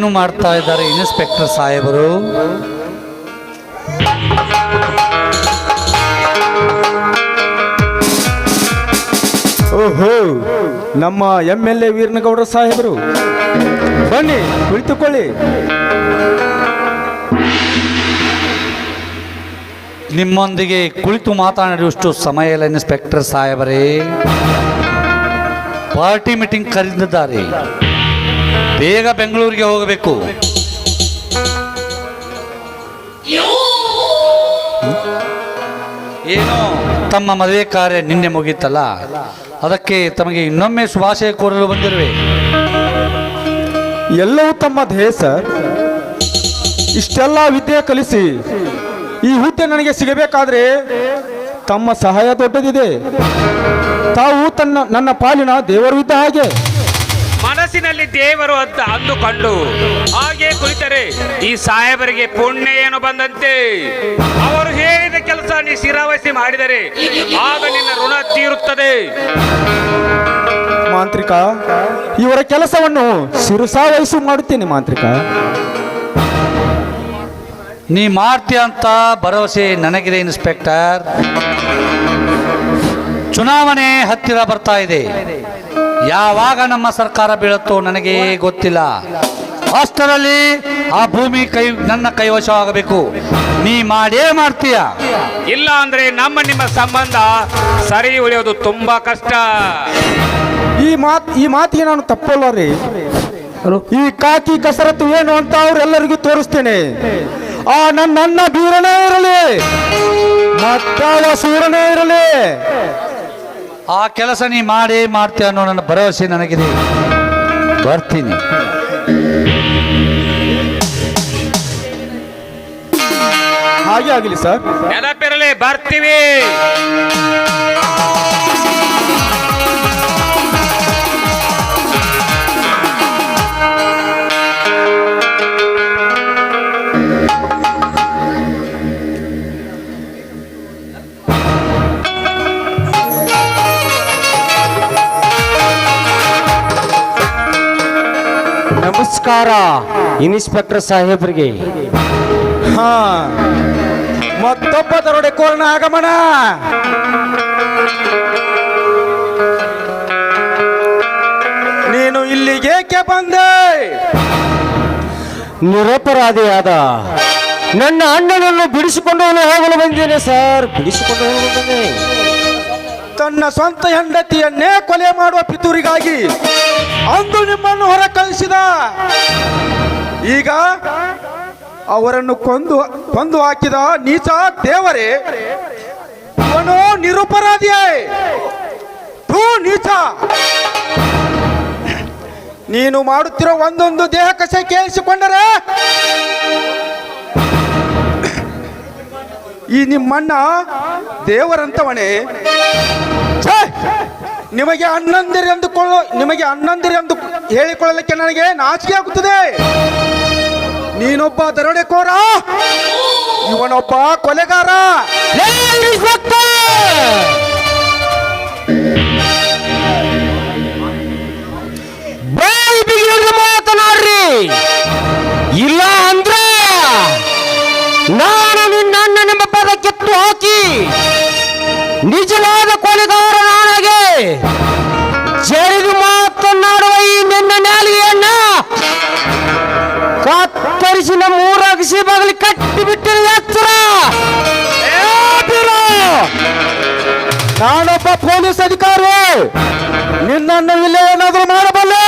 ಏನು ಮಾಡ್ತಾ ಇದ್ದಾರೆ ಇನ್ಸ್ಪೆಕ್ಟರ್ ಸಾಹೇಬರು? ಓಹೋ ನಮ್ಮ ಎಂ ಎಲ್ ಎ ವೀರನಗೌಡ ಸಾಹೇಬರು. ಬನ್ನಿ ಕುಳಿತುಕೊಳ್ಳಿ. ನಿಮ್ಮೊಂದಿಗೆ ಕುಳಿತು ಮಾತನಾಡುವಷ್ಟು ಸಮಯ ಇಲ್ಲ ಇನ್ಸ್ಪೆಕ್ಟರ್ ಸಾಹೇಬರೇ. ಪಾರ್ಟಿ ಮೀಟಿಂಗ್ ಕರೆದಿದ್ದಾರೆ. ಬೇಗ ಬೆಂಗಳೂರಿಗೆ ಹೋಗಬೇಕು. ಏನು? ತಮ್ಮ ಮದುವೆ ಕಾರ್ಯ ನಿನ್ನೆ ಮುಗೀತಲ್ಲ? ಅದಕ್ಕೆ ತಮಗೆ ಇನ್ನೊಮ್ಮೆ ಶುಭಾಶಯ ಕೋರಲು ಬಂದಿರುವೆ. ಎಲ್ಲವೂ ತಮ್ಮದೇ ಸರ್. ಇಷ್ಟೆಲ್ಲ ವಿದ್ಯೆ ಕಲಿಸಿ ಈ ಹುದ್ದೆ ನನಗೆ ಸಿಗಬೇಕಾದ್ರೆ ತಮ್ಮ ಸಹಾಯ ದೊಡ್ಡದಿದೆ. ತಾವು ತನ್ನ ನನ್ನ ಪಾಲಿನ ದೇವರು ಇದ್ದ ಹಾಗೆ. ಮನಸ್ಸಿನಲ್ಲಿ ದೇವರು ಅಂತ ಅಂದುಕೊಂಡು ಹಾಗೆ ಕುಳಿತರೆ ಈ ಸಾಹೇಬರಿಗೆ ಪುಣ್ಯ ಏನು ಬಂದಂತೆ? ಅವರು ಹೇಳಿದ ಕೆಲಸ ನೀ ಶಿರಾವಹಿಸಿ ಮಾಡಿದರೆ ಆಗ ನಿನ್ನ ಋಣ ತೀರುತ್ತದೆ. ಮಾಂತ್ರಿಕ ಇವರ ಕೆಲಸವನ್ನು ಶಿರಸಾವಹಿಸಿ ಮಾಡುತ್ತೇನೆ ಮಾಂತ್ರಿಕ. ನೀ ಮಾಡ್ತೀಯ ಅಂತ ಭರವಸೆ ನನಗಿದೆ ಇನ್ಸ್ಪೆಕ್ಟರ್. ಚುನಾವಣೆ ಹತ್ತಿರ ಬರ್ತಾ ಇದೆ. ಯಾವಾಗ ನಮ್ಮ ಸರ್ಕಾರ ಬೀಳುತ್ತೋ ನನಗೆ ಗೊತ್ತಿಲ್ಲ. ಅಷ್ಟರಲ್ಲಿ ಆ ಭೂಮಿ ಕೈ ನನ್ನ ಕೈವಶವಾಗಬೇಕು. ನೀ ಮಾಡೇ ಮಾಡ್ತೀಯ? ಇಲ್ಲ ಅಂದ್ರೆ ನಮ್ಮ ನಿಮ್ಮ ಸಂಬಂಧ ಸರಿ ಉಳಿಯೋದು ತುಂಬಾ ಕಷ್ಟ. ಈ ಮಾತು ಈ ಮಾತಿಗೆ ನಾನು ತಪ್ಪಲ್ಲ ರೀ. ಈ ಕಾಕಿ ಕಸರತ್ತು ಏನು ಅಂತ ಅವ್ರೆಲ್ಲರಿಗೂ ತೋರಿಸ್ತೇನೆ. ಆ ನನ್ನ ಬೀರನೇ ಇರಲಿ. ಮತ್ತಾವ ಸೂರನೇ ಇರಲಿ. ಆ ಕೆಲಸ ನೀ ಮಾಡೇ ಮಾಡ್ತೀಯ ಅನ್ನೋ ನನ್ನ ಭರವಸೆ ನನಗಿದೆ. ಬರ್ತೀನಿ. ಹಾಗೆ ಆಗಲಿ ಸರ್. ನೆನಪಿರಲಿ ಬರ್ತೀವಿ. ನಮಸ್ಕಾರ. ಇನ್ಸ್ಪೆಕ್ಟರ್ ಸಾಹೇಬ್ರಿಗೆ. ಹಾ. ಮತ್ತೊಬ್ಬ ದರೋಡೆಕೋರನ ಆಗಮನ. ನೀನು ಇಲ್ಲಿಗೇಕೆ ಬಂದೆ? ನಿರಪರಾಧಿಯಾದ ನನ್ನ ಅಣ್ಣನನ್ನು ಬಿಡಿಸಿಕೊಂಡು ಹೋಗಲು ಬಂದಿದ್ದೇನೆ ಸರ್. ಬಿಡಿಸಿಕೊಂಡು ಹೋಗಲು ಬಂದೆ ತನ್ನ ಸ್ವಂತ ಹೆಂಡತಿಯನ್ನೇ ಕೊಲೆ ಮಾಡುವ ಪಿತೂರಿಗಾಗಿ ಅಂದು ನಿಮ್ಮನ್ನು ಹೊರ ಕಳಿಸಿದ ಈಗ ಅವರನ್ನು ಕೊಂದು ಕೊಂದು ಹಾಕಿದ ನೀಚ ದೇವರೇ ಅವನು ನಿರುಪರಾಧಿಯೇ ತೂ ನೀಚ ನೀನು ಮಾಡುತ್ತಿರೋ ಒಂದೊಂದು ದೇಹ ಕಸ ಕೇಳಿಸಿಕೊಂಡರೆ, ಈ ನಿಮ್ಮಣ್ಣ ದೇವರಂತವನೇ! ನಿಮಗೆ ಅಣ್ಣಂದಿರಿ ಎಂದುಕೊಳ್ಳೋ ನಿಮಗೆ ಎಂದು ಹೇಳಿಕೊಳ್ಳಲಿಕ್ಕೆ ನನಗೆ ನಾಚಿಕೆ ಆಗುತ್ತದೆ. ನೀನೊಬ್ಬ ದರೋಡೆಕೋರ, ಇವನೊಬ್ಬ ಕೊಲೆಗಾರ. ಮಾತನಾಡ್ರಿ. ಇಲ್ಲ ಅಂದ್ರ ನಾನು ನಿನ್ನ ನಿಮ್ಮ ಪದ ಕೆತ್ತು ಹಾಕಿ ನಿಜವಾದ ಕೊಲೆಗಾರ ಜರಿದು ಮಾತನಾಡುವ ಈ ನಿನ್ನ ನಾಲಿಗೆಯನ್ನ ಕತ್ತರಿಸಿ ನಮ್ಮ ಊರಾಗಿಸಿ ಬಗಲಿ ಕಟ್ಟಿ ಬಿಟ್ಟಿರುವ ಎಚ್ಚರ! ನಾನೊಬ್ಬ ಪೊಲೀಸ್ ಅಧಿಕಾರಿ. ನಿನ್ನನ್ನು ಇಲ್ಲೇ ಏನಾದರೂ ಮಾಡಬಲ್ಲೆ?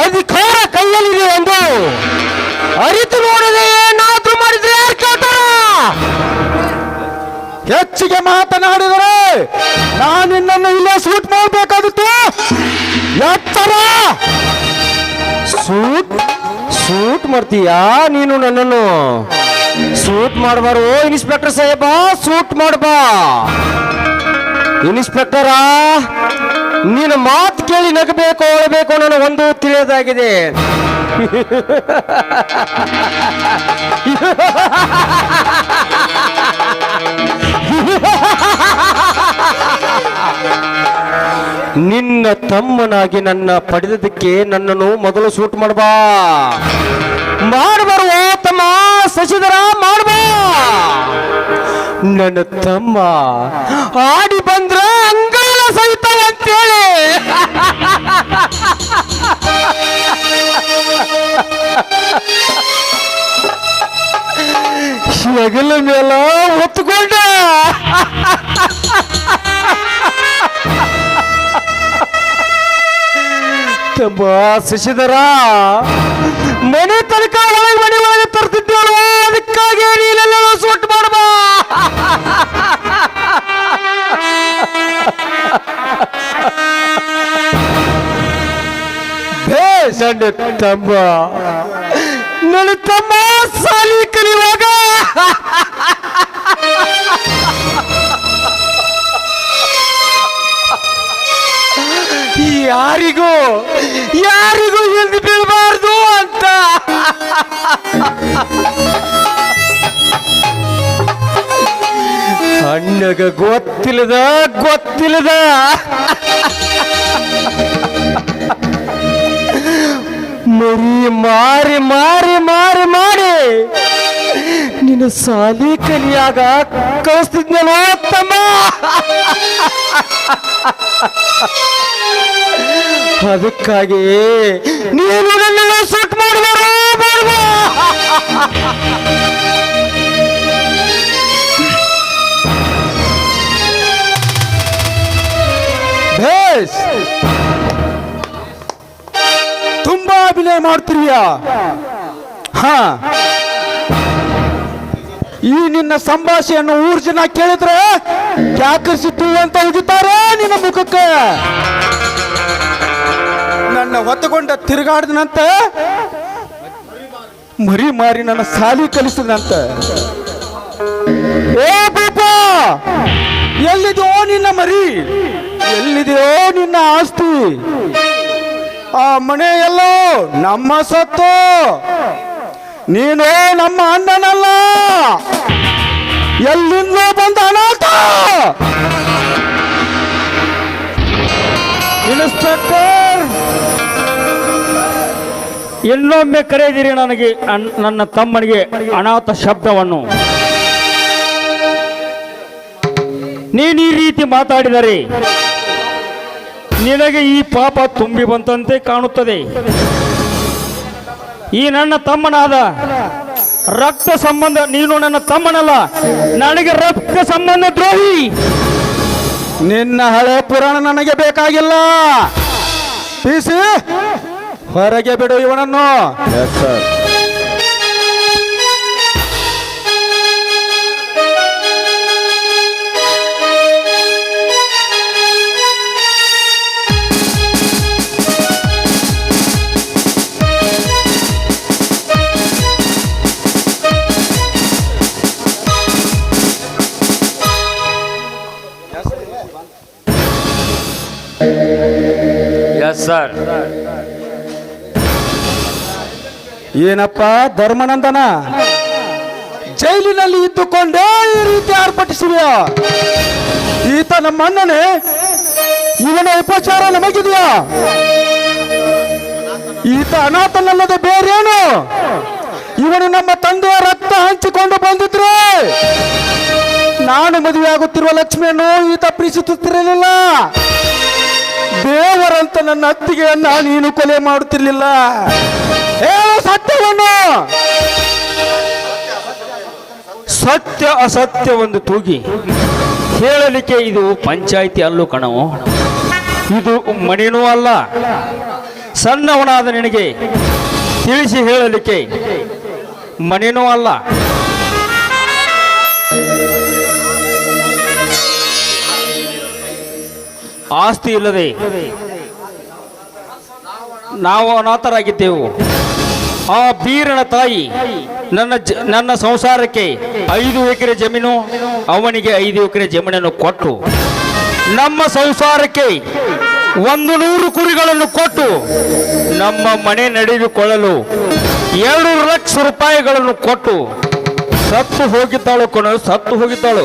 ಅಧಿಕಾರ ಕೈಯಲ್ಲಿದೆ ಎಂದು ಅರಿತು ನೋಡದೆ ಏನಾದ್ರೂ ಮಾಡಿದ್ರೆ ಯಾರು ಕೇಳ್ತಾರ? ಹೆಚ್ಚಿಗೆ ಮಾತನಾಡಿದರೆ ನಾನು ನಿನ್ನನ್ನು ಇಲ್ಲೇ ಸೂಟ್ ಮಾಡಬೇಕಾದಿತ್ತು ಎತ್ತರ. ಸೂಟ್ ಸೂಟ್ ಮಾಡ್ತೀಯಾ ನೀನು ನನ್ನನ್ನು? ಸೂಟ್ ಮಾಡಬಾರು ಇನ್ಸ್ಪೆಕ್ಟರ್ ಸಾಹೇಬ, ಸೂಟ್ ಮಾಡಬಾ. ಇನ್ಸ್ಪೆಕ್ಟರ ನೀನು ಮಾತು ಕೇಳಿ ನಗಬೇಕು, ಅಳಬೇಕು ನಾನು ಒಂದು ತಿಳಿಯೋದಾಗಿದೆ. ನಿನ್ನ ತಮ್ಮನಾಗಿ ನನ್ನ ಪಡೆದದಕ್ಕೆ ನನ್ನನ್ನು ಮೊದಲು ಸೂಟ್ ಮಾಡಬಾ. ಮಾಡಬರುವ ತಮ್ಮ ಶಶಿಧರ ಮಾಡಬಾ. ನನ್ನ ತಮ್ಮ ಆಡಿ ಬಂದ್ರ ಅಂಗಾಲ ಸಹಿತ ಅಂತೇಳಿ. ಹೆಗಲ ಮೇಲ ಹೊತ್ತುಕೊಂಡ ತಮ್ಮ ಶಶಿಧರ ಮನೆ ತನಕ ಒಳಗೆ ಮನೆ ಒಳಗೆ ತರ್ತಿದ್ದೇಳು ಅದಕ್ಕಾಗಿ ನೀನೆಲ್ಲ ಸೊಟ್ಟು ಮಾಡುವ ಬೇಸ್ ನನ್ನ ತಮ್ಮ ನನ್ನ ತಮ್ಮ ಸಾಲಿ ಕಲಿಯುವಾಗ ಯಾರಿಗೂ ಯಾರಿಗೂ ಎಂದು ಬೀಳಬಾರ್ದು ಅಂತ. ಅಣ್ಣಗ ಗೊತ್ತಿಲ್ಲದ ಗೊತ್ತಿಲ್ಲದ. ಮರಿ ಮಾರಿ ಮಾರಿ ಮಾರಿ ಮಾಡಿ ನಿನ್ನ ಸಾಲಿ ಕಲಿಯಾಗ ಕಳಿಸ್ತಿದ್ನಲ್ಲ ತಮ್ಮ ಅದಕ್ಕಾಗಿ ನೀನು ನನ್ನನ್ನು ಸೂಟ್ ಮಾಡಿದಾರ ತುಂಬಾ ಅಭಿನಯ ಮಾಡ್ತೀರಿಯ? ಹಾ. ಈ ನಿನ್ನ ಸಂಭಾಷೆಯನ್ನು ಊರ್ ಜನ ಕೇಳಿದ್ರೆ ಕ್ಯಾಕರಿಸಿತ್ತು ಅಂತ ಉಗಿತಾರೆ? ನಿನ್ನ ಮುಖಕ್ಕೆ. ನನ್ನ ಹೊತ್ತುಕೊಂಡ ತಿರುಗಾಡ್ದನಂತ. ಮರಿ ಮಾರಿ ನನ್ನ ಸಾಲಿ ಕಲಿಸಿದಂತ ಏ ಪಾಪ ಎಲ್ಲಿದೆಯೋ ನಿನ್ನ ಮರಿ? ಎಲ್ಲಿದೆಯೋ ನಿನ್ನ ಆಸ್ತಿ? ಆ ಮನೆ ಎಲ್ಲೋ ನಮ್ಮ ಸತ್ತು. ನೀನು ನಮ್ಮ ಅಣ್ಣನಲ್ಲ. ಎಲ್ಲಿಂದ ಬಂದ ಅನಾಥ. ಇನ್ಸ್ಪೆಕ್ಟರ್ ಇನ್ನೊಮ್ಮೆ ಕರೆದಿರಿ ನನಗೆ ನನ್ನ ತಮ್ಮನಿಗೆ ಅನಾಥ ಶಬ್ದವನ್ನು. ನೀನು ಈ ರೀತಿ ಮಾತಾಡಿದರೆ ನಿನಗೆ ಈ ಪಾಪ ತುಂಬಿ ಬಂತಂತೆ ಕಾಣುತ್ತದೆ. ಈ ನನ್ನ ತಮ್ಮನಾದ ರಕ್ತ ಸಂಬಂಧ, ನೀನು ನನ್ನ ತಮ್ಮನಲ್ಲ, ನನಗೆ ರಕ್ತ ಸಂಬಂಧ ದ್ರೋಹಿ. ನಿನ್ನ ಹಳೆ ಪುರಾಣ ನನಗೆ ಬೇಕಾಗಿಲ್ಲ. ಹೊರಗೆ ಬಿಡು ಇವನನ್ನು. ಸರ್. ಏನಪ್ಪ ಧರ್ಮನಂದನ? ಜೈಲಿನಲ್ಲಿ ಇದ್ದುಕೊಂಡೇ ಈ ರೀತಿ ಆರ್ಭಟಿಸಿದೆಯ? ಈತ ನಮ್ಮ ಅಣ್ಣನೇ ಇವನ ಉಪಚಾರ ನಮಗಿದೆಯಾ? ಈತ ಅನಾಥನಲ್ಲದೆ ಬೇರೇನು? ಇವನು ನಮ್ಮ ತಂದೆಯ ರಕ್ತ ಹಂಚಿಕೊಂಡು ಬಂದಿದ್ರೆ, ನಾನು ಮದುವೆಯಾಗುತ್ತಿರುವ ಲಕ್ಷ್ಮಿಯನ್ನು ಈತ ಪ್ರೀತಿಸುತ್ತಿರಲಿಲ್ಲ. ದೇವರಂತ ನನ್ನ ಅತ್ತಿಗೆಯನ್ನ ನೀನು ಕೊಲೆ ಮಾಡುತ್ತಿರ್ಲಿಲ್ಲ. ಸತ್ಯವನ್ನು. ಸತ್ಯ ಅಸತ್ಯ ಒಂದು ತೂಗಿ. ಹೇಳಲಿಕ್ಕೆ ಇದು ಪಂಚಾಯಿತಿ ಅಲ್ಲೂ ಕಣವು ಇದು ಮಣಿನೂ ಅಲ್ಲ. ಸಣ್ಣವನಾದ ನಿನಗೆ ತಿಳಿಸಿ ಹೇಳಲಿಕ್ಕೆ ಮಣಿನೂ ಅಲ್ಲ. ಆಸ್ತಿ ಇಲ್ಲದೆ ನಾವು ಅನಾಥರಾಗಿದ್ದೆವು. ಆ ಬೀರನ ತಾಯಿ ನನ್ನ ಜ, ನನ್ನ ಸಂಸಾರಕ್ಕೆ ಐದು ಎಕರೆ ಜಮೀನು, ಅವನಿಗೆ ಐದು ಎಕರೆ ಜಮೀನನ್ನು ಕೊಟ್ಟು ನಮ್ಮ ಸಂಸಾರಕ್ಕೆ ಒಂದು ನೂರು ಕುರಿಗಳನ್ನು ಕೊಟ್ಟು ನಮ್ಮ ಮನೆ ನಡೆದುಕೊಳ್ಳಲು ಎರಡು ಲಕ್ಷ ರೂಪಾಯಿಗಳನ್ನು ಕೊಟ್ಟು ಸತ್ತು ಹೋಗಿದ್ದಾಳು ಕೊನೆ ಸತ್ತು ಹೋಗಿದ್ದಾಳು.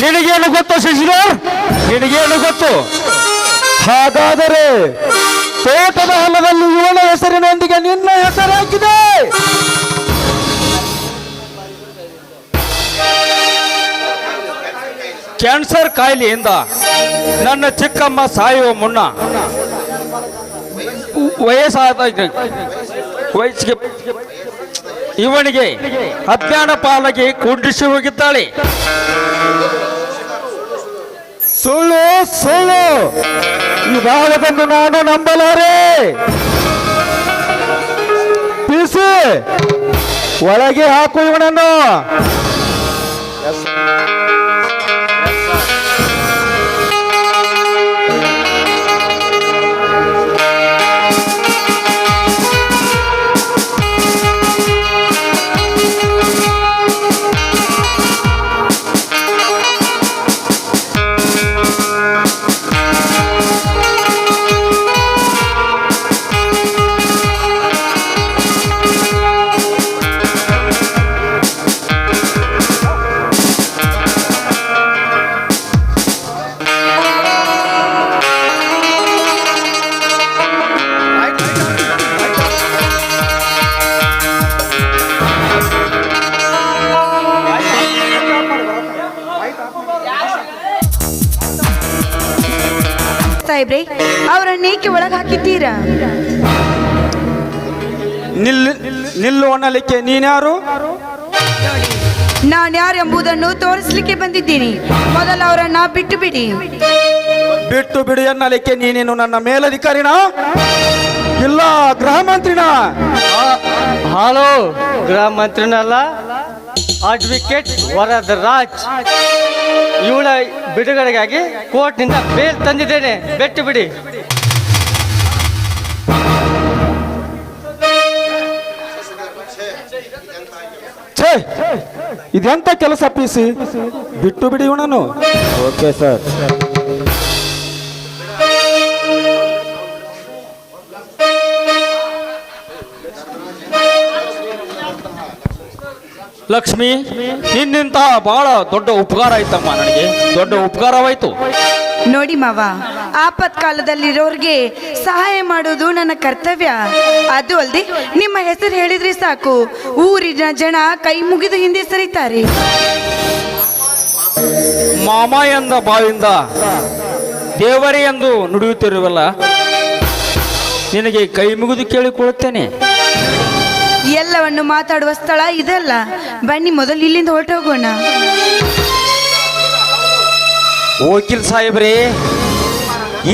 ನಿನಗೇನು ಗೊತ್ತು ಶಶಿಧರ್ ನಿನಗೇನು ಗೊತ್ತು? ಹಾಗಾದರೆ ತೋಟದ ಹೊಲದಲ್ಲಿ ಇವನ ಹೆಸರಿನೊಂದಿಗೆ ನಿನ್ನ ಹೆಸರಾಗಿದೆ ಕ್ಯಾನ್ಸರ್ ಕಾಯಿಲೆಯಿಂದ ನನ್ನ ಚಿಕ್ಕಮ್ಮ ಸಾಯುವ ಮುನ್ನ ವಯಸ್ಸಾದ ವಯಸ್ಸಿಗೆ ಇವನಿಗೆ ಅಜ್ಞಾನ ಪಾಲಗೆ ಕುಂಡಿಸಿ ಹೋಗಿದ್ದಾಳೆ. ಸುಳ್ಳು ಸುಳ್ಳು. ಇದಾಗದನ್ನು ನಾನು ನಂಬಲಾರೆ. ಪಿಸಿ ಒಳಗೆ ಹಾಕು ಇವನನ್ನು. ಅನ್ನಲಿಕ್ಕೆ ನೀನ್ಯಾರು ನಾನು ಯಾರು ಎಂಬುದನ್ನು ತೋರಿಸಲಿಕ್ಕೆ ಬಂದಿದ್ದೀನಿ. ಮೊದಲು ಅವರನ್ನ ಬಿಟ್ಟು ಬಿಡಿ. ಬಿಟ್ಟು ಬಿಡಿ ಅನ್ನಲಿಕ್ಕೆ ನೀನೇನು ನನ್ನ ಮೇಲಧಿಕಾರಿನ? ಇಲ್ಲ ಗೃಹ ಮಂತ್ರಿನ? ಹಲೋ ಗೃಹ ಮಂತ್ರಿನಲ್ಲ ಅಡ್ವೊಕೇಟ್ ವರದ ರಾಜ್ ಇವಳ ಬಿಡುಗಡೆಗಾಗಿ ಕೋರ್ಟ್ನಿಂದ ಬೇಲ್ ತಂದಿದ್ದೇನೆ. ಬಿಟ್ಟು ಬಿಡಿ. ಛೇ! ಇದೆಂತ ಕೆಲಸ ಪಿಸಿ ಬಿಟ್ಟು ಬಿಡಿ ಇವನನ್ನು. ಓಕೆ ಸರ್ ಲಕ್ಷ್ಮಿ ನಿನ್ನಿಂದ ಬಹಳ ದೊಡ್ಡ ಉಪಕಾರ ಆಯ್ತಮ್ಮ ನನಗೆ. ದೊಡ್ಡ ಉಪಕಾರವಾಯ್ತು. ನೋಡಿ ಮಾವ ಆಪತ್ಕಾಲದಲ್ಲಿರೋರಿಗೆ ಸಹಾಯ ಮಾಡೋದು ನನ್ನ ಕರ್ತವ್ಯ. ಅದು ಅಲ್ಲದೆ ನಿಮ್ಮ ಹೆಸರು ಹೇಳಿದ್ರೆ ಸಾಕು. ಊರಿನ ಜನ ಕೈ ಮುಗಿದು ಹಿಂದೆ ಸರಿತಾರೆ. ಮಾಮ ಎಂದ ಬಾವಿಂದ ದೇವರೇ ಎಂದು ನುಡಿಯುತ್ತಿರುವಲ್ಲ ನಿನಗೆ ಕೈ ಮುಗಿದು ಕೇಳಿಕೊಳ್ಳುತ್ತೇನೆ. ಎಲ್ಲವನ್ನು ಮಾತಾಡುವ ಸ್ಥಳ ಇದಲ್ಲ. ಬನ್ನಿ ಮೊದಲು ಇಲ್ಲಿಂದ ಹೊರಟೋಗೋಣ. ವಕೀಲ್ ಸಾಹೇಬ್ರಿ,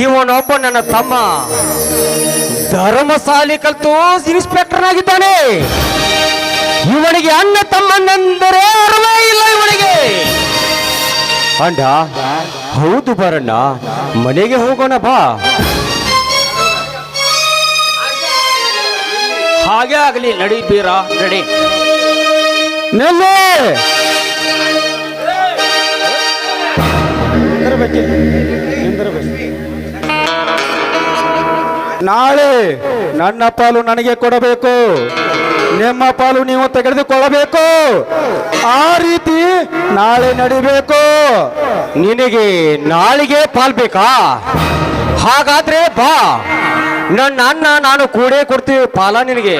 ಇವನೊಬ್ಬ ನನ್ನ ತಮ್ಮ. ಧರ್ಮಸಾಲಿ ಕಲ್ತು ಇನ್ಸ್ಪೆಕ್ಟರ್ ಆಗಿದ್ದಾನೆ. ಇವನಿಗೆ ಅಣ್ಣ ತಮ್ಮನೆಂದರೆ ಅರ್ವೇ ಇಲ್ಲ ಇವನಿಗೆ. ಅಂಡ ಹೌದು ಬರಣ್ಣ, ಮನೆಗೆ ಹೋಗೋಣ ಬಾ. ಹಾಗೆ ಆಗಲಿ ನಡಿ. ಬೀರ ನಡಿ ನಿಲ್ಲಿ ನಾಳೆ ನನ್ನ ಪಾಲು ನನಗೆ ಕೊಡಬೇಕು. ನಿಮ್ಮ ಪಾಲು ನೀವು ತೆಗೆದುಕೊಳ್ಳಬೇಕು. ಆ ರೀತಿ ನಾಳೆ ನಡಿಬೇಕು. ನಿನಗೆ ನಾಳಿಗೆ ಪಾಲ್ಬೇಕಾ ಹಾಗಾದ್ರೆ ಬಾ. ನನ್ನ ಅಣ್ಣ ನಾನು ಕೂಡೇ ಕೊಡ್ತೀವಿ ಪಾಲ ನಿನಗೆ.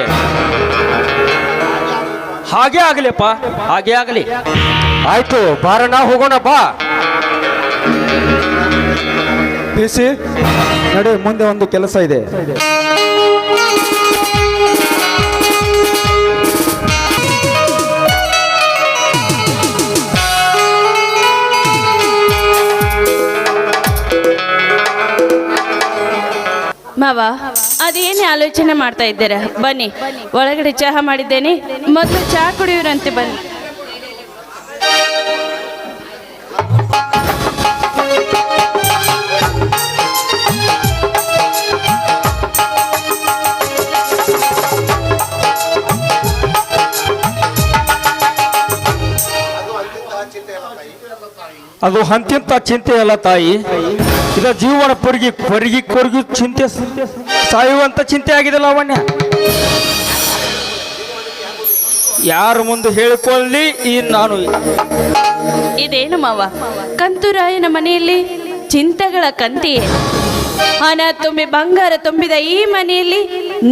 ಹಾಗೆ ಆಗಲಿಪ್ಪ ಹಾಗೆ ಆಗಲಿ. ಆಯ್ತು, ಬಾರಣ್ಣ, ಹೋಗೋಣ, ಬಾ. ಬಿಸಿ, ನಡಿ, ಮುಂದೆ ಒಂದು ಕೆಲಸ ಇದೆ. ಮಾವ, ಅದೇನೇ ಆಲೋಚನೆ ಮಾಡ್ತಾ ಇದ್ದೀರ? ಬನ್ನಿ, ಒಳಗಡೆ ಚಹಾ ಮಾಡಿದ್ದೇನೆ. ಮೊದಲು ಚಹಾ ಕುಡಿಯೋರಂತೆ ಬನ್ನಿ. ಅದು ಅಂತಿಂತ ಚಿಂತೆ ಅಲ್ಲ ತಾಯಿ. ಇದು ಜೀವನ ಪೊರಿಗಿ ಕೊರಗಿ ಕೊರಗಿ ಚಿಂತೆ ಸಾಯುವಂತ ಚಿಂತೆ ಆಗಿದೆ ಲಾವಣ್ಯ ಯಾರು ಮುಂದೆ ಹೇಳಿಕೊಳ್ಳಿ ಈ ನಾನು. ಇದೇನು ಮಾವ? ಕಂತುರಾಯನ ಮನೆಯಲ್ಲಿ ಚಿಂತೆಗಳ ಕಂತಿಯೇ. ಹಣ ತುಂಬಿ ಬಂಗಾರ ತುಂಬಿದ ಈ ಮನೆಯಲ್ಲಿ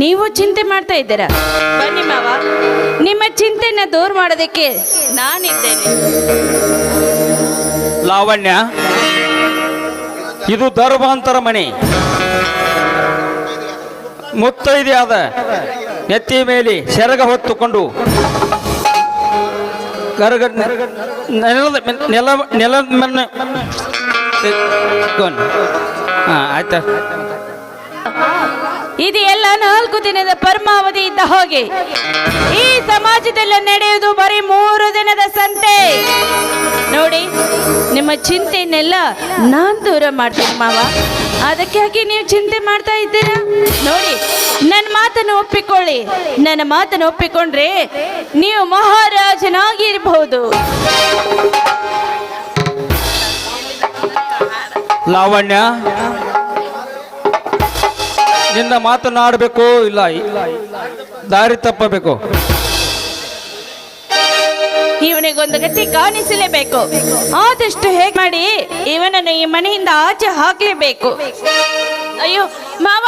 ನೀವು ಚಿಂತೆ ಮಾಡ್ತಾ ಇದ್ದೀರಾ? ಬನ್ನಿ ಮಾವ. ನಿಮ್ಮ ಚಿಂತೆನ ದೂರ ಮಾಡೋದಕ್ಕೆ ನಾನಿದ್ದೇನೆ. ಲಾವಣ್ಯ ಇದು ಧರ್ಮಾಂತರ ಮನೆ ಮುತ್ತೈದೆಯಾದ ನೆತ್ತಿ ಮೇಲೆ ಸೆರಗ ಹೊತ್ತುಕೊಂಡು ನೆಲದ ನೆಲ ನೆಲದ ಹಾಂ ಇದು ಎಲ್ಲ ನಾಲ್ಕು ದಿನದ ಪರಮಾವಧಿ ಇದ್ದ ಹೋಗಿ. ಈ ಸಮಾಜದಲ್ಲಿ ನಡೆಯುವುದು ಬರೀ ಮೂರು ದಿನದ ಸಂತೆ. ನೋಡಿ ನಿಮ್ಮ ಚಿಂತೆಯನ್ನೆಲ್ಲ ನಾನು ದೂರ ಮಾಡ್ತೀನಿ ಮಾವ. ಅದಕ್ಕಾಗಿ ನೀವು ಚಿಂತೆ ಮಾಡ್ತಾ ಇದ್ದೀರಾ? ನೋಡಿ ನನ್ನ ಮಾತನ್ನು ಒಪ್ಪಿಕೊಳ್ಳಿ. ನನ್ನ ಮಾತನ್ನು ಒಪ್ಪಿಕೊಂಡ್ರೆ ನೀವು ಮಹಾರಾಜನಾಗಿರ್ಬಹುದು. ಲಾವಣ್ಯ, ನಿನ್ನ ಮಾತನಾಡಬೇಕು ಇಲ್ಲ, ದಾರಿ ತಪ್ಪಬೇಕು? ಇವನಿಗೊಂದು ಗತಿ ಕಾಣಿಸಲೇಬೇಕು. ಆದಷ್ಟು ಹೇಗೆ ಮಾಡಿ ಇವನನ್ನು ಈ ಮನೆಯಿಂದ ಆಚೆ ಹಾಕಲೇಬೇಕು. ಅಯ್ಯೋ ಮಾವ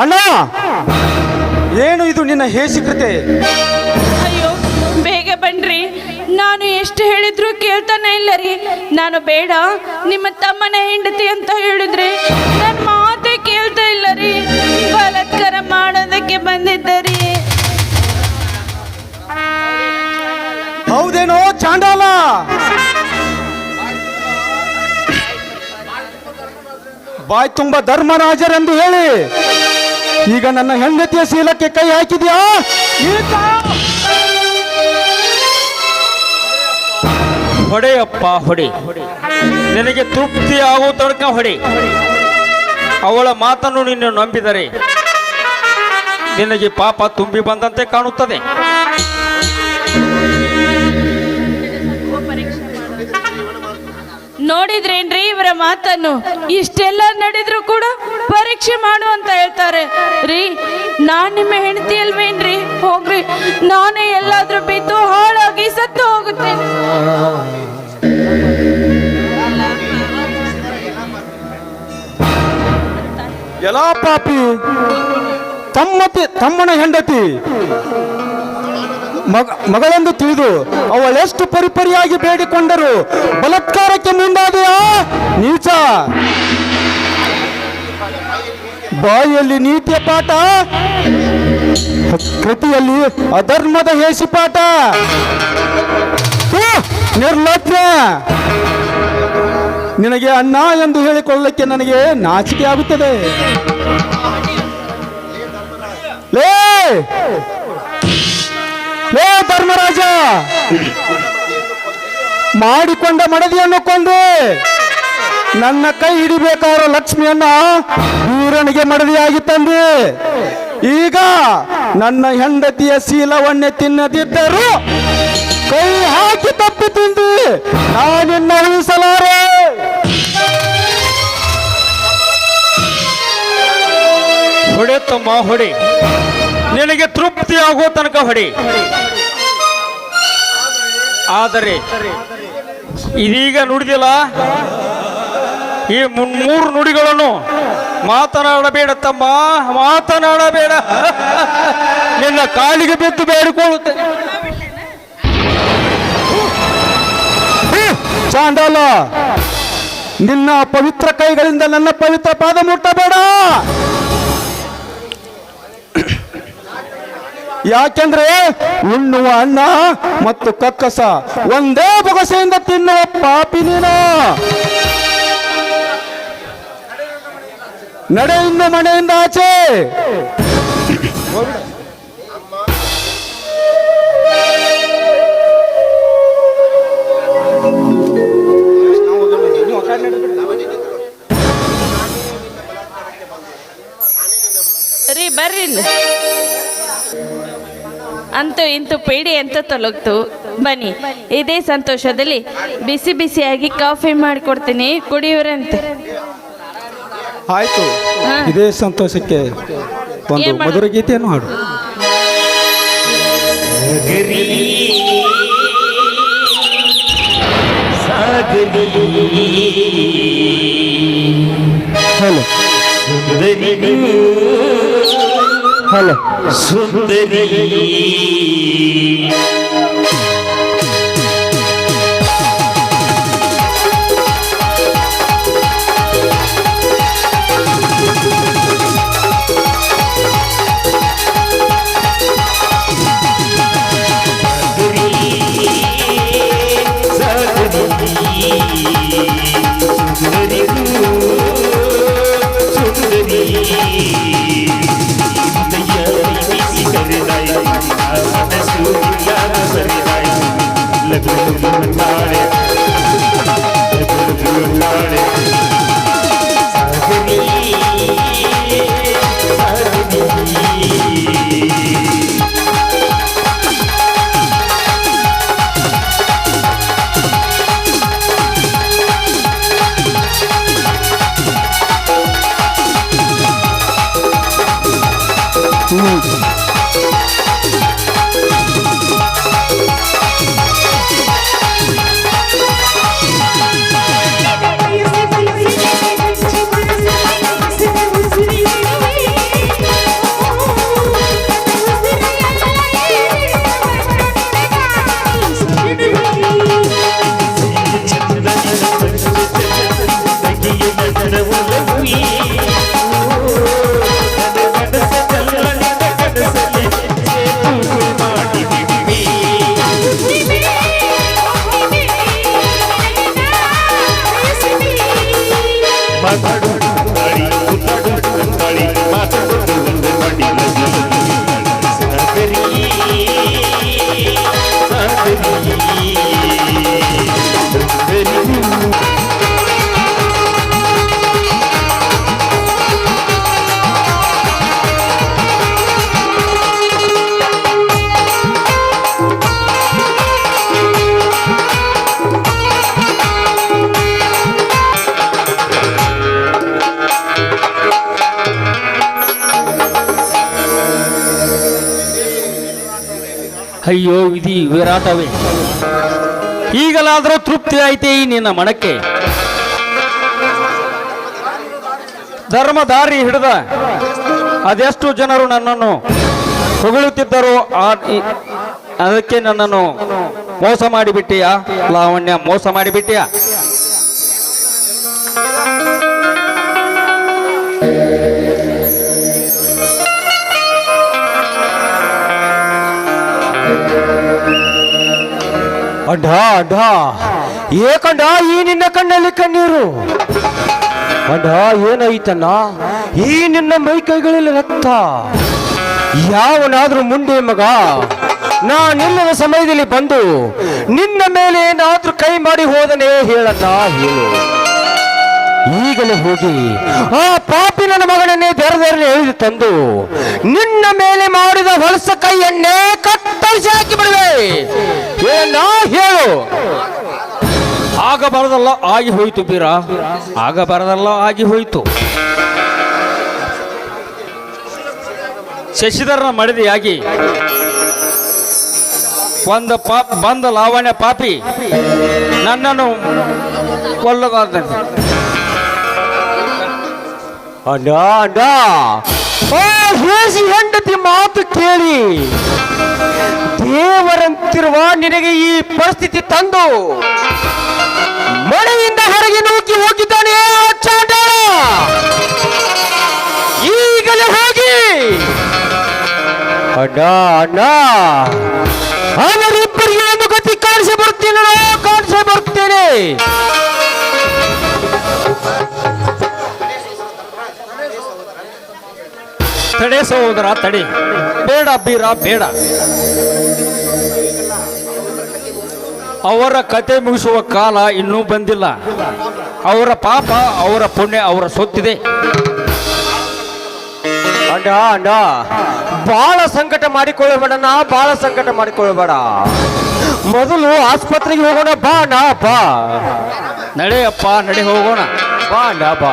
ಅಣ್ಣ ಏನು ಇದು ನಿನ್ನ ಹೇಸಿಕತೆ? ಎಷ್ಟು ಹೇಳಿದ್ರು ಕೇಳ್ತಾನೆ ಇಲ್ಲ ರೀ. ನಾನು ಬೇಡ, ನಿಮ್ಮ ತಮ್ಮನ ಹೆಂಡತಿ ಅಂತ ಹೇಳಿದ್ರೆ ನನ್ನ ಮಾತೇ ಕೇಳ್ತಾ ಇಲ್ಲ ರೀ. ಬಲಾತ್ಕಾರ ಮಾಡೋದಕ್ಕೆ ಬಂದಿದ್ದರಿ ಹೌದೇನೋ ಚಾಂಡಾಲ? ಬಾಯ್ ತುಂಬ ಧರ್ಮರಾಜರೆಂದು ಹೇಳಿ. ಈಗ ನನ್ನ ಹೆಂಡತಿಯ ಶೀಲಕ್ಕೆ ಕೈ ಹಾಕಿದ್ಯಾ? ಹೊಡೆಯಪ್ಪ, ಹೊಡೆ. ನಿನಗೆ ತೃಪ್ತಿ ಆಗುವ ತನಕ ಹೊಡೆ. ಅವಳ ಮಾತನ್ನು ನೀನು ನಂಬಿದರೆ ನಿನಗೆ ಪಾಪ ತುಂಬಿ ಬಂದಂತೆ ಕಾಣುತ್ತದೆ. ನೋಡಿದ್ರೇನ್ರಿ ಇವರ ಮಾತನ್ನು? ಇಷ್ಟೆಲ್ಲ ನಡೆದ್ರು ಕೂಡ ಪರೀಕ್ಷೆ ಮಾಡು ಅಂತ ಹೇಳ್ತಾರೆ. ರೀ, ನಾನ್ ನಿಮ್ಮ ಹೆಂಡತಿ ಅಲ್ವೇನ್ರಿ? ಹೋಗ್ರಿ, ನಾನೇ ಎಲ್ಲಾದ್ರೂ ಬಿದ್ದು ಹಾಳಾಗಿ ಸತ್ತು ಹೋಗುತ್ತೇನೆ ಎಲ್ಲ ಪಾಪಿ, ತಮ್ಮತಿ, ತಮ್ಮನ ಹೆಂಡತಿ. ಮಗಳೆಂದು ತಿಳಿದು ಅವಳೆಷ್ಟು ಪರಿಪರಿಯಾಗಿ ಬೇಡಿಕೊಂಡರು? ಬಲತ್ಕಾರಕ್ಕೆ ಮುಂದಾದೆಯಾ? ನೀಚ. ಬಾಯಲ್ಲಿ ನೀತಿಯ ಪಾಠ, ಕೃತಿಯಲ್ಲಿ ಅಧರ್ಮದ ಹೇಸಿ ಪಾಠ. ನಿರ್ಲಕ್ಷ್ಯ. ನಿನಗೆ ಅಣ್ಣ ಎಂದು ಹೇಳಿಕೊಳ್ಳಕ್ಕೆ ನನಗೆ ನಾಚಿಕೆ ಆಗುತ್ತದೆ. ಲೇ! ಲೇ ಧರ್ಮರಾಜ! ಮಾಡಿಕೊಂಡ ಮಡದಿಯನ್ನು ಕೊಂದು ನನ್ನ ಕೈ ಹಿಡಿಬೇಕಾದ ಲಕ್ಷ್ಮಿಯನ್ನ ವೀರನಿಗೆ ಮಡದಿಯಾಗಿ ತಂದೆ. ಈಗ ನನ್ನ ಹೆಂಡತಿಯ ಶೀಲವನ್ನೇ ತಿನ್ನದಿದ್ದರು ಕೈ ಹಾಕಿ ತಪ್ಪಿ ತಿಂದು ನಾನಿನ್ನ ಉಳಿಸಲಾರೆ. ಹೊಡೆ ತಮ್ಮ ಹೊಡೆ. ನಿನಗೆ ತೃಪ್ತಿ ಆಗೋ ತನಕ ಹೊಡಿ. ಆದರೆ, ಇದೀಗ ನುಡಿದಿಲ್ಲ. ಈ ಮೂರು ನುಡಿಗಳನ್ನು ಮಾತನಾಡಬೇಡ ತಮ್ಮ, ಮಾತನಾಡಬೇಡ. ನಿನ್ನ ಕಾಲಿಗೆ ಬಿದ್ದು ಬೇಡಿಕೊಳ್ಳುತ್ತೆ. ಚಾಂಡಾಲ, ನಿನ್ನ ಪವಿತ್ರ ಕೈಗಳಿಂದ ನನ್ನ ಪವಿತ್ರ ಪಾದ ಮುಟ್ಟಬೇಡ ಯಾಕೆಂದ್ರೆ ಉಣ್ಣುವ ಅನ್ನ ಮತ್ತು ಕಕ್ಕಸ ಒಂದೇ ಬೊಗಸೆಯಿಂದ ತಿನ್ನುವ ಪಾಪಿನ ನಡೆಯಿಂದ ನಡೆ ಮನೆಯಿಂದ ಆಚೆ ರೀ, ಬರ್ರಿ. ಅಂತೂ ಇಂತೂ ಪೇಡಿ ಅಂತ ತೊಲಗ್ತು ಬನ್ನಿ ಇದೇ ಸಂತೋಷದಲ್ಲಿ ಬಿಸಿ ಬಿಸಿಯಾಗಿ ಕಾಫಿ ಮಾಡಿಕೊಡ್ತೀನಿ ಕುಡಿಯೋರಂತೆ ಆಯ್ತು. ಇದೇ ಸಂತೋಷಕ್ಕೆ ಒಂದು? ಮಧುರ ಗೀತೆಯನ್ನು ಹಾಡು ಹಲೋ सुंदरी ಹಲೋ ಅಯ್ಯೋ, ವಿಧಿ ವಿರಾಟವೇ. ಈಗಲಾದರೂ ತೃಪ್ತಿ ಐತೆ ಈ ನಿನ್ನ ಮನಕ್ಕೆ ಧರ್ಮ ದಾರಿ ಹಿಡಿದ ಅದೆಷ್ಟು ಜನರು ನನ್ನನ್ನು ಹೊಗಳುತ್ತಿದ್ದರು ಅದಕ್ಕೆ ನನ್ನನ್ನು ಮೋಸ ಮಾಡಿಬಿಟ್ಟಿಯಾ? ಲಾವಣ್ಯ, ಮೋಸ ಮಾಡಿಬಿಟ್ಟಿಯಾ? ಅಡ್ಡ ಅಡ್ಡ. ಏಕಂಡ ಈ ನಿನ್ನ ಕಣ್ಣಲ್ಲಿ ಕಣ್ಣೀರು. ಅಡ್ಡ ಏನಾಯ್ತಣ್ಣ? ಈ ನಿನ್ನ ಮೈ ಕೈಗಳಲ್ಲಿ ರಕ್ತ. ಯಾವನಾದ್ರೂ ಮುಂದೆ ಮಗ ನಾ ನಿಲ್ಲದ ಸಮಯದಲ್ಲಿ ಬಂದು ನಿನ್ನ ಮೇಲೆ ಏನಾದ್ರೂ ಕೈ ಮಾಡಿ ಹೋದನೆ ಹೇಳಣ್ಣ, ಹೇಳು. ಈಗಲೇ ಹೋಗಿ ಆ ಪಾಪಿ ನನ್ನ ಮಗನನ್ನೇ ದೆರದೆರನೆ ಎಳೆದು ತಂದು ನಿನ್ನ ಮೇಲೆ ಮಾಡಿದ ಹೊಲಸ ಕೈಯನ್ನೇ ಕತ್ತರಿಸಿ ಹಾಕಿ ಬಿಡುವೆ ಏನೋ ಹೇಳು? ಆಗಬಾರದಲ್ಲ, ಆಗಿ ಹೋಯಿತು ಬೀರ? ಆಗಬಾರದಲ್ಲ, ಆಗಿ ಹೋಯಿತು. ಶಶಿಧರನ ಮಡದಿಯಾಗಿ ಒಂದ ಪಾಪ, ಬಂದ ಲಾವಣ್ಯ ಪಾಪಿ ನನ್ನನ್ನು ಕೊಲ್ಲಗಾದ ಅಣ್ಣ ಆ ಹೇಸಿ ಹೆಂಡತಿ ಮಾತು ಕೇಳಿ. ದೇವರಂತಿರುವ ನಿನಗೆ ಈ ಪರಿಸ್ಥಿತಿ ತಂದು ಮಳೆಯಿಂದ ಹೊರಗೆ ನೂಕಿ ಹೋಗಿದ್ದಾನೆ ಈಗಲೇ ಹೋಗಿ. ಅಣ್ಣ ಅಣ್ಣ. ಅವರಿಬ್ಬರಿಗೆ ಒಂದು ಗತಿ ಕಾಣಿಸಿ ಬರುತ್ತೇನೆ ಕಾಣಿಸಿ ಬರುತ್ತೇನೆ ತಡೆ ಸಹೋದರ, ತಡೆ. ಬೇಡ ಬೀರ, ಬೇಡ. ಅವರ ಕತೆ ಮುಗಿಸುವ ಕಾಲ ಇನ್ನೂ ಬಂದಿಲ್ಲ. ಅವರ ಪಾಪ, ಅವರ ಪುಣ್ಯ, ಅವರ ಸೊತ್ತಿದೆ. ಅಣ್ಣ ಅಣ್ಣ ಬಹಳ ಸಂಕಟ ಮಾಡಿಕೊಳ್ಳಬೇಡಣ್ಣ ಬಹಳ ಸಂಕಟ ಮಾಡಿಕೊಳ್ಳಬೇಡ. ಮೊದಲು ಆಸ್ಪತ್ರೆಗೆ ಹೋಗೋಣ, ಬಾ ಅಣ್ಣ ಬಾ. ನಡೆಯಪ್ಪ, ನಡೆ ಹೋಗೋಣ. ಬಾ ಅಣ್ಣ ಬಾ.